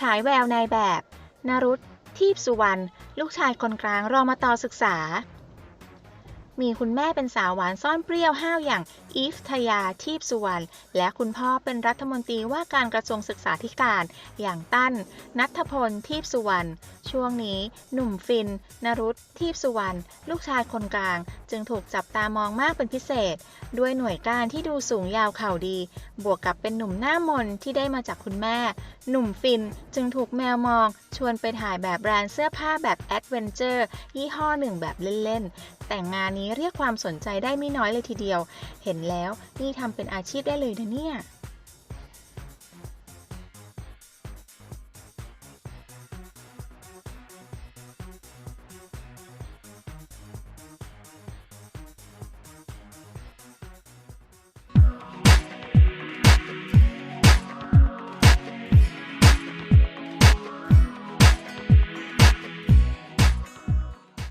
ฉายแววนายแบบ นรุตทีพสุวรรณ ลูกชายคนกลางรอมาต่อศึกษา มีคุณแม่เป็นสาวหวานซ่อนเปรี้ยวห้าวอย่างอีฟทยาทีพสุวรรณและคุณพ่อเป็นรัฐมนตรีว่าการกระทรวงศึกษาธิการ อย่างตั้น นัทพลทีพสุวรรณช่วงนี้ หนุ่มฟิน นรุตทีพสุวรรณลูกชายคนกลาง จึงถูกจับตามองมากเป็นพิเศษ ด้วยหน่วยการที่ดูสูงยาวเข่าดี บวกกับเป็นหนุ่มหน้ามนที่ได้มาจากคุณแม่ หนุ่มฟินจึงถูกแมวมองชวนไปถ่ายแบบแบรนด์เสื้อผ้าแบบแอดเวนเจอร์ยี่ห้อหนึ่งแบบเล่นๆ แต่งงานนี้เรียกความสนใจได้ไม่น้อยเลยทีเดียว เห็นแล้วนี่ทำเป็นอาชีพได้เลยนะเนี่ย